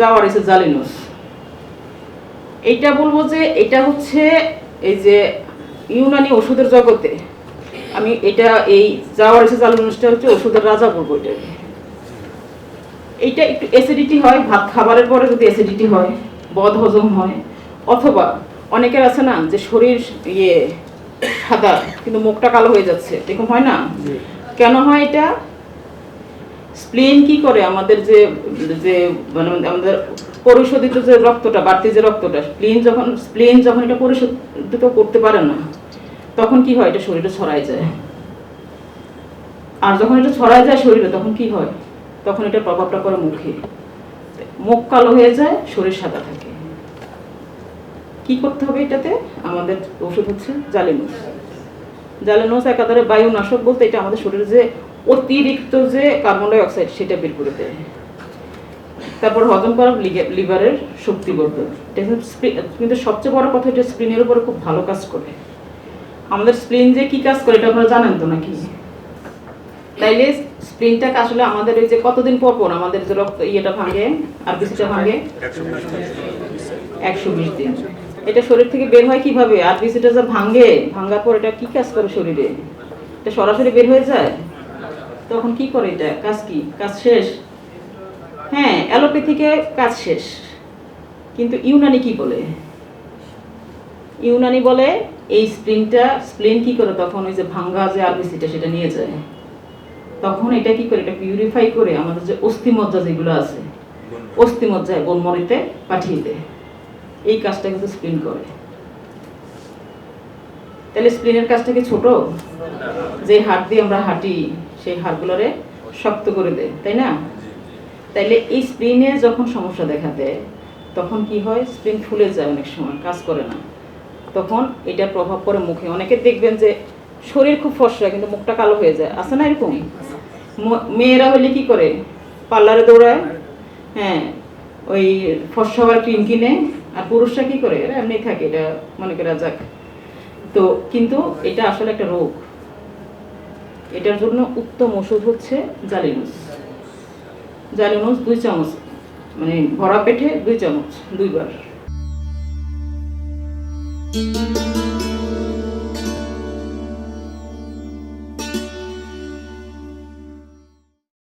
যাওয়ার এসে জালিনুস এইটা বলব যে এটা হচ্ছে এই যে ইউনানি ওষুধের জগতে। আমি এটা এই যাওয়ার এসে জালিনুসটা হচ্ছে ওষুধের রাজা বলব এটা। এইটা একটু অ্যাসিডিটি হয় ভাত খাবারের পরে যদি অ্যাসিডিটি হয় বদ হজম হয় অথবা অনেকের আছে না যে শরীর ইয়ে সাদা কিন্তু মুখটা কালো হয়ে যাচ্ছে এরকম হয় না? কেন হয় এটা? স্প্লিন কি করে? আমাদের যে যে মানে আমাদের পরিশোধিত যে রক্তটা, বাড়তি যে রক্তটা স্প্লিন যখন স্প্লিন যখন এটা পরিশোধিত করতে পারে না, তখন কি হয়? এটা শরীরে ছড়ায় যায়। আর যখন এটা ছড়ায় যায় শরীরে, তখন কি হয়? তখন এটা প্রভাবটা করে মুখে। মুখ কালো হয়ে যায়, শরীর সাদা থাকে। কি করতে হবে এটাতে? আমাদের ওষুধ হচ্ছে জালিনোস জালিনোস একাধারে বায়ুনাশক বলতে এটা আমাদের শরীরে যে অতিরিক্ত যে কার্বন ডাই অক্সাইড সেটা বের করে দেয়। তারপর হজম করা লিভারের শক্তিবর্ধক এটা কিন্তু সবচেয়ে বড় কথা এটা স্প্রিনের উপরে খুব ভালো কাজ করে। আমাদের স্প্রিন যে কি কাজ করে এটা আপনারা জানেন তো নাকি? তাইলে স্প্রিনটাকে আসলে আমাদের ওই যে কতদিন পর পর আমাদের যে রক্ত ইয়েটা ভাঙে আর কিছুটা ভাঙে? একশো বিশ দিন। এটা শরীর থেকে বের হয় কীভাবে? আর বিসিটা যা ভাঙে, ভাঙার পর এটা কি কাজ করে শরীরে? এটা সরাসরি বের হয়ে যায়? তখন কি করে এটা? কাজ কি? কাজ শেষ? হ্যাঁ অ্যালোপ্যাথিকে কাজ শেষ। কিন্তু ইউনানি কি বলে? ইউনানি বলে এই স্প্লিনটা স্প্লিন কি করে তখন ওই যে ভাঙ্গা যে আরবিসিটা সেটা নিয়ে যায়। তখন এটা কি করে? এটা পিউরিফাই করে আমাদের যে অস্থিমজ্জা যেগুলো আছে অস্থিমজ্জায় বনমরিতে পাঠিয়ে দেয়। এই কাজটা কিন্তু স্প্লিন করে। তাহলে স্প্লিনের কাজটা কি ছোট? যে হাড় দিয়ে আমরা হাঁটি সেই হাড়গুলোরে শক্ত করে দেয়, তাই না? তাইলে এই স্প্রিনে যখন সমস্যা দেখা দেয়, তখন কি হয়? স্প্রিন ফুলে যায় অনেক সময়, কাজ করে না। তখন এটা প্রভাব পড়ে মুখে। অনেকে দেখবেন যে শরীর খুব ফসরা কিন্তু মুখটা কালো হয়ে যায়। আছে না এরকম? মেয়েরা হলে কি করে? পার্লারে দৌড়ায় হ্যাঁ ওই ফসা হওয়ার ক্রিম কিনে, আর পুরুষরা কি করে? এমনি থাকে, এটা মনে করে যাক। তো কিন্তু এটা আসলে একটা রোগ। এটার জন্য উত্তম ওষুধ হচ্ছে জালিনুস জালিনুস দুই চামচ মানে ভরা পেটে দুই চামচ, দুইবার।